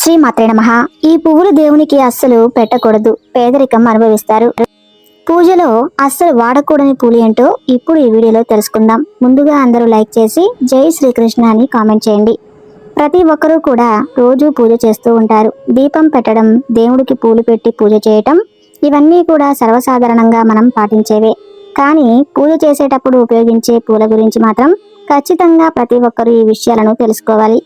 శ్రీ మాత్రే నమ. ఈ పువ్వులు దేవునికి అస్సలు పెట్టకూడదు. పేదరికం అనుభవిస్తారు. పూజలో అస్సలు వాడకూడని పూలు ఏంటో ఇప్పుడు ఈ వీడియోలో తెలుసుకుందాం. ముందుగా అందరూ లైక్ చేసి జై శ్రీకృష్ణ అని కామెంట్ చేయండి. ప్రతి ఒక్కరూ కూడా రోజు పూజ చేస్తూ ఉంటారు. దీపం పెట్టడం దేవుడికి పూలు పెట్టి పూజ చేయటం ఇవన్నీ కూడా సర్వసాధారణంగా మనం పాటించేవే. కానీ పూజ చేసేటప్పుడు ఉపయోగించే పూల గురించి మాత్రం ఖచ్చితంగా ప్రతి ఒక్కరూ ఈ విషయాలను తెలుసుకోవాలి.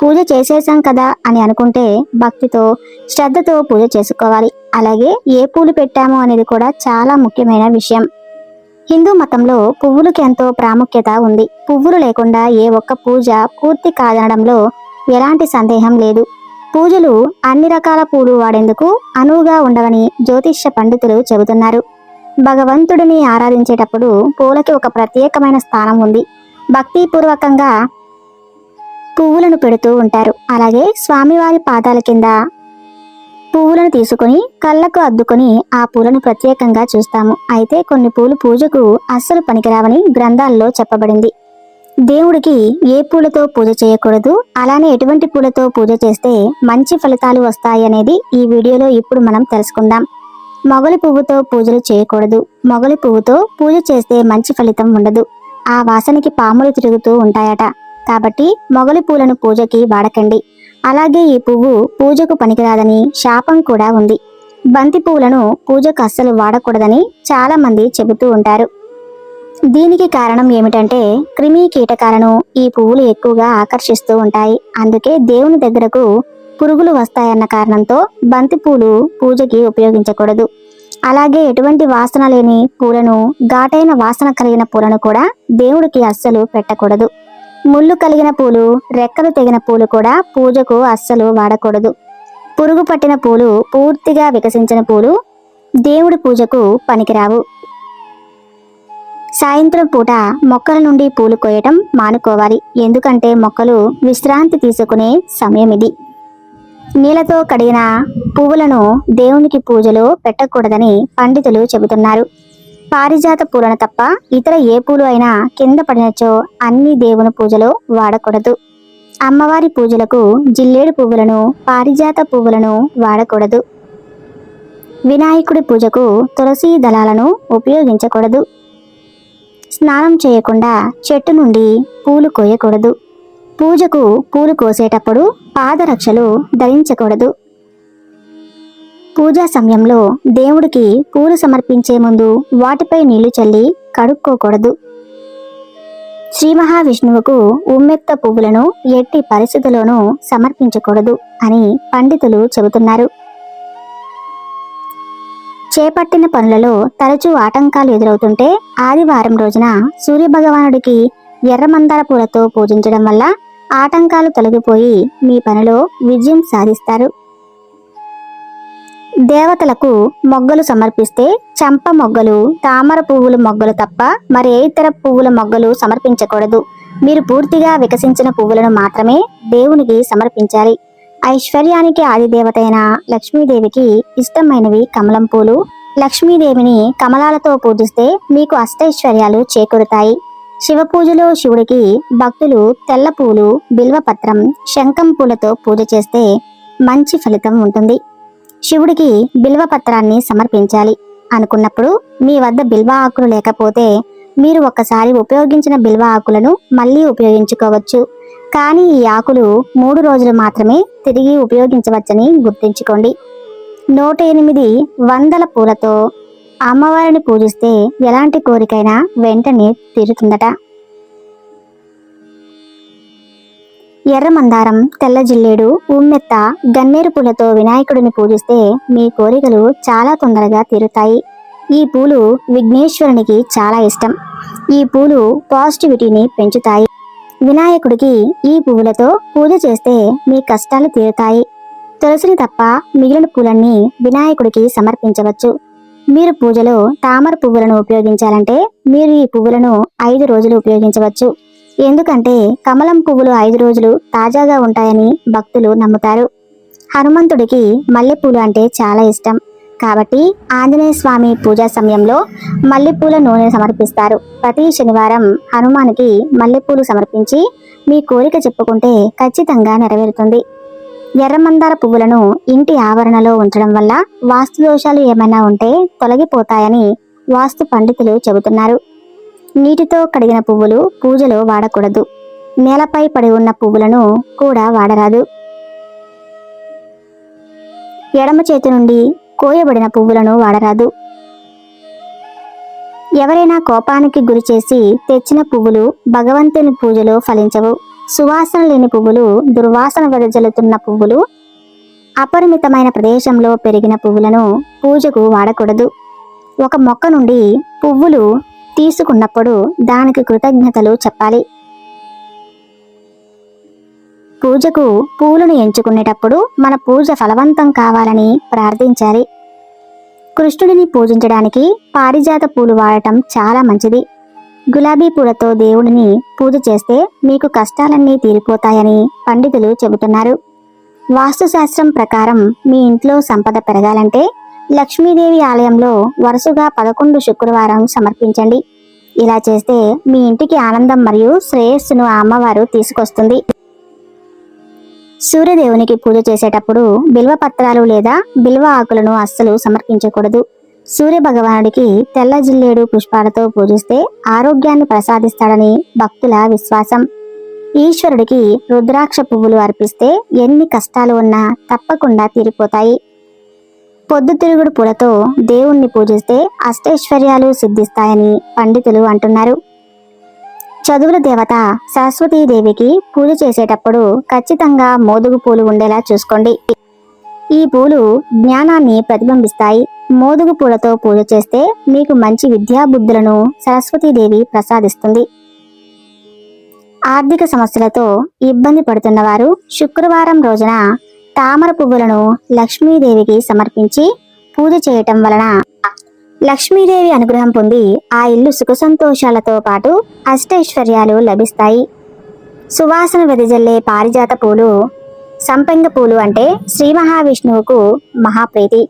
పూజ చేసేసాం కదా అని అనుకుంటే భక్తితో శ్రద్ధతో పూజ చేసుకోవాలి. అలాగే ఏ పూలు పెట్టాము అనేది కూడా చాలా ముఖ్యమైన విషయం. హిందూ మతంలో పువ్వులకి ఎంతో ప్రాముఖ్యత ఉంది. పువ్వులు లేకుండా ఏ ఒక్క పూజ పూర్తి కాదనడంలో ఎలాంటి సందేహం లేదు. పూజలు అన్ని రకాల పూలు వాడేందుకు అనువుగా ఉండవని జ్యోతిష్య పండితులు చెబుతున్నారు. భగవంతుడిని ఆరాధించేటప్పుడు పూలకి ఒక ప్రత్యేకమైన స్థానం ఉంది. భక్తిపూర్వకంగా పువ్వులను పెడుతూ ఉంటారు. అలాగే స్వామివారి పాదాల కింద పువ్వులను తీసుకొని కళ్ళకు అద్దుకొని ఆ పూలను ప్రత్యేకంగా చూస్తాము. అయితే కొన్ని పూలు పూజకు అస్సలు పనికిరావని గ్రంథాల్లో చెప్పబడింది. దేవుడికి ఏ పూలతో పూజ చేయకూడదు అలానే ఎటువంటి పూలతో పూజ చేస్తే మంచి ఫలితాలు వస్తాయి అనేది ఈ వీడియోలో ఇప్పుడు మనం తెలుసుకుందాం. మొగలి పువ్వుతో పూజలు చేయకూడదు. మొగలి పువ్వుతో పూజ చేస్తే మంచి ఫలితం ఉండదు. ఆ వాసనకి పాములు తిరుగుతూ ఉంటాయట. కాబట్టి మొగలి పూలను పూజకి వాడకండి. అలాగే ఈ పువ్వు పూజకు పనికిరాదని శాపం కూడా ఉంది. బంతి పువ్వులను పూజకు అస్సలు వాడకూడదని చాలా మంది చెబుతూ ఉంటారు. దీనికి కారణం ఏమిటంటే క్రిమి కీటకాలను ఈ పువ్వులు ఎక్కువగా ఆకర్షిస్తూ ఉంటాయి. అందుకే దేవుని దగ్గరకు పురుగులు వస్తాయన్న కారణంతో బంతి పూలు పూజకి ఉపయోగించకూడదు. అలాగే ఎటువంటి వాసన లేని పూలను ఘాటైన వాసన కలిగిన పూలను కూడా దేవుడికి అస్సలు పెట్టకూడదు. ముళ్ళు కలిగిన పూలు రెక్కలు తెగిన పూలు కూడా పూజకు అస్సలు వాడకూడదు. పురుగు పట్టిన పూలు పూర్తిగా వికసించిన పూలు దేవుడి పూజకు పనికిరావు. సాయంత్రం పూట మొక్కల నుండి పూలు కోయటం మానుకోవాలి. ఎందుకంటే మొక్కలు విశ్రాంతి తీసుకునే సమయం ఇది. నీళ్ళతో కడిగిన పువ్వులను దేవునికి పూజలో పెట్టకూడదని పండితులు చెబుతున్నారు. పారిజాత పూలను తప్ప ఇతర ఏ పూలు అయినా కింద పడినచో అన్ని దేవుని పూజలో వాడకూడదు. అమ్మవారి పూజలకు జిల్లేడు పువ్వులను పారిజాత పువ్వులను వాడకూడదు. వినాయకుడి పూజకు తులసి దళాలను ఉపయోగించకూడదు. స్నానం చేయకుండా చెట్టు నుండి పూలు కోయకూడదు. పూజకు పూలు కోసేటప్పుడు పాదరక్షలు ధరించకూడదు. పూజా సమయంలో దేవుడికి పూలు సమర్పించే ముందు వాటిపై నీళ్ళు చల్లి కడుక్కోకూడదు. శ్రీ మహావిష్ణువుకు ఉమ్మెత్త పువ్వులను ఎట్టి పరిస్థితుల్లోనూ సమర్పించకూడదు అని పండితులు చెబుతున్నారు. చేపట్టిన పనులలో తరచూ ఆటంకాలు ఎదురవుతుంటే ఆదివారం రోజున సూర్యభగవానుడికి ఎర్రమందార పూలతో పూజించడం వల్ల ఆటంకాలు తొలగిపోయి మీ పనిలో విజయం సాధిస్తారు. దేవతలకు మొగ్గలు సమర్పిస్తే చంప మొగ్గలు తామర పువ్వుల మొగ్గలు తప్ప మరి ఇతర పువ్వుల మొగ్గలు సమర్పించకూడదు. మీరు పూర్తిగా వికసించిన పువ్వులను మాత్రమే దేవునికి సమర్పించాలి. ఐశ్వర్యానికి ఆదిదేవతైన లక్ష్మీదేవికి ఇష్టమైనవి కమలం పూలు. లక్ష్మీదేవిని కమలాలతో పూజిస్తే మీకు అష్టైశ్వర్యాలు చేకూరుతాయి. శివ పూజలో శివుడికి భక్తులు తెల్ల పూలు బిల్వపత్రం శంఖం పూలతో పూజ చేస్తే మంచి ఫలితం ఉంటుంది. శివుడికి బిల్వ పత్రాన్ని సమర్పించాలి అనుకున్నప్పుడు మీ వద్ద బిల్వ ఆకులు లేకపోతే మీరు ఒక్కసారి ఉపయోగించిన బిల్వ ఆకులను మళ్ళీ ఉపయోగించుకోవచ్చు. కానీ ఈ ఆకులు మూడు రోజులు మాత్రమే తిరిగి ఉపయోగించవచ్చని గుర్తుంచుకోండి. నూట ఎనిమిది వందల పూలతో అమ్మవారిని పూజిస్తే ఎలాంటి కోరికైనా వెంటనే తీరుతుందట. ఎర్ర మందారం తెల్ల జిల్లేడు ఉమ్మెత్త గన్నేరు పూలతో వినాయకుడిని పూజిస్తే మీ కోరికలు చాలా తొందరగా తీరుతాయి. ఈ పూలు విఘ్నేశ్వరునికి చాలా ఇష్టం. ఈ పూలు పాజిటివిటీని పెంచుతాయి. వినాయకుడికి ఈ పువ్వులతో పూజ చేస్తే మీ కష్టాలు తీరుతాయి. తులసిని తప్ప మిగిలిన పూలన్నీ వినాయకుడికి సమర్పించవచ్చు. మీరు పూజలో తామర పువ్వులను ఉపయోగించాలంటే మీరు ఈ పువ్వులను ఐదు రోజులు ఉపయోగించవచ్చు. ఎందుకంటే కమలం పువ్వులు ఐదు రోజులు తాజాగా ఉంటాయని భక్తులు నమ్ముతారు. హనుమంతుడికి మల్లెపూలు అంటే చాలా ఇష్టం. కాబట్టి ఆంజనేయ స్వామి పూజా సమయంలో మల్లెపూల నూనె సమర్పిస్తారు. ప్రతి శనివారం హనుమానికి మల్లెపూలు సమర్పించి మీ కోరిక చెప్పుకుంటే ఖచ్చితంగా నెరవేరుతుంది. ఎర్రమందార పువ్వులను ఇంటి ఆవరణలో ఉంచడం వల్ల వాస్తు దోషాలు ఏమైనా ఉంటే తొలగిపోతాయని వాస్తు పండితులు చెబుతున్నారు. నీటితో కడిగిన పువ్వులు పూజలో వాడకూడదు. నేలపై పడి ఉన్న పువ్వులను కూడా వాడరాదు. ఎడమ చేతి నుండి కోయబడిన పువ్వులను వాడరాదు. ఎవరైనా కోపానికి గురి చేసి తెచ్చిన పువ్వులు భగవంతుని పూజలో ఫలించవు. సువాసన లేని పువ్వులు దుర్వాసన వెదజల్లుతున్న పువ్వులు అపరిమితమైన ప్రదేశంలో పెరిగిన పువ్వులను పూజకు వాడకూడదు. ఒక మొక్క నుండి పువ్వులు తీసుకున్నప్పుడు దానికి కృతజ్ఞతలు చెప్పాలి. పూజకు పూలను ఎంచుకునేటప్పుడు మన పూజ ఫలవంతం కావాలని ప్రార్థించాలి. కృష్ణుడిని పూజించడానికి పారిజాత పూలు వాడటం చాలా మంచిది. గులాబీ పూలతో దేవుడిని పూజ చేస్తే మీకు కష్టాలన్నీ తీరిపోతాయని పండితులు చెబుతున్నారు. వాస్తుశాస్త్రం ప్రకారం మీ ఇంట్లో సంపద పెరగాలంటే లక్ష్మీదేవి ఆలయంలో వరుసగా పదకొండు శుక్రవారం సమర్పించండి. ఇలా చేస్తే మీ ఇంటికి ఆనందం మరియు శ్రేయస్సును అమ్మవారు తీసుకొస్తుంది. సూర్యదేవునికి పూజ చేసేటప్పుడు బిల్వ పత్రాలు లేదా బిల్వ ఆకులను అస్సలు సమర్పించకూడదు. సూర్య భగవానుడికి తెల్ల జిల్లేడు పుష్పాలతో పూజిస్తే ఆరోగ్యాన్ని ప్రసాదిస్తాడని భక్తుల విశ్వాసం. ఈశ్వరుడికి రుద్రాక్ష పువ్వులు అర్పిస్తే ఎన్ని కష్టాలు ఉన్నా తప్పకుండా తీరిపోతాయి. పొద్దుతిరుగుడు పూలతో దేవుణ్ణి పూజిస్తే అష్టైశ్వర్యాలు సిద్ధిస్తాయని పండితులు అంటున్నారు. చదువుల దేవత సరస్వతీదేవికి పూజ చేసేటప్పుడు ఖచ్చితంగా మోదుగు పూలు ఉండేలా చూసుకోండి. ఈ పూలు జ్ఞానాన్ని ప్రతిబింబిస్తాయి. మోదుగు పూలతో పూజ చేస్తే మీకు మంచి విద్యా బుద్ధులను సరస్వతీదేవి ప్రసాదిస్తుంది. ఆర్థిక సమస్యలతో ఇబ్బంది పడుతున్న వారు శుక్రవారం రోజున తామర పువ్వులను లక్ష్మీదేవికి సమర్పించి పూజ చేయటం వలన లక్ష్మీదేవి అనుగ్రహం పొంది ఆ ఇల్లు సుఖ సంతోషాలతో పాటు అష్టైశ్వర్యాలు లభిస్తాయి. సువాసన వెదజల్లే పారిజాత పూలు సంపెంగ పూలు అంటే శ్రీ మహావిష్ణువుకు మహాప్రీతి.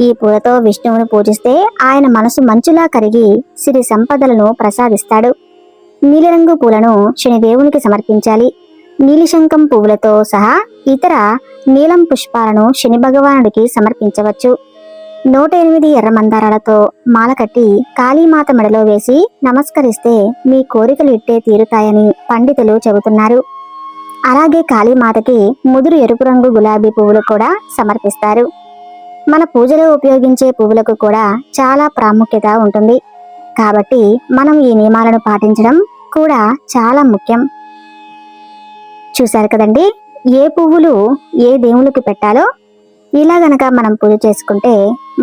ఈ పూలతో విష్ణువును పూజిస్తే ఆయన మనసు మంచులా కరిగి సిరి సంపదలను ప్రసాదిస్తాడు. నీలిరంగు పూలను శనిదేవునికి సమర్పించాలి. నీలిశంఖం పువ్వులతో సహా ఇతర నీలం పుష్పాలను శని భగవానుడికి సమర్పించవచ్చు. నూట ఎనిమిది ఎర్ర మందారాలతో మాల కట్టి కాళీమాత మెడలో వేసి నమస్కరిస్తే మీ కోరికలు ఇట్టే తీరుతాయని పండితులు చెబుతున్నారు. అలాగే కాళీమాతకి ముదురు ఎరుపు రంగు గులాబీ పువ్వులు కూడా సమర్పిస్తారు. మన పూజలో ఉపయోగించే పువ్వులకు కూడా చాలా ప్రాముఖ్యత ఉంటుంది. కాబట్టి మనం ఈ నియమాలను పాటించడం కూడా చాలా ముఖ్యం. చూశారు కదండి? ఏ పువ్వులు ఏ దేవునికి పెట్టాలో ఇలా గనక మనం పూజ చేసుకుంటే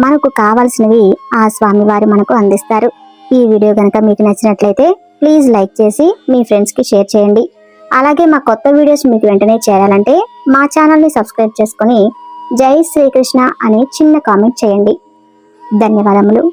మనకు కావాల్సినవి ఆ స్వామివారు మనకు అందిస్తారు. ఈ వీడియో గనక మీకు నచ్చినట్లయితే ప్లీజ్ లైక్ చేసి మీ ఫ్రెండ్స్కి షేర్ చేయండి. అలాగే మా కొత్త వీడియోస్ మీకు వెంటనే చేరాలంటే మా ఛానల్ని సబ్స్క్రైబ్ చేసుకుని జై శ్రీకృష్ణ అని చిన్న కామెంట్ చేయండి. ధన్యవాదములు.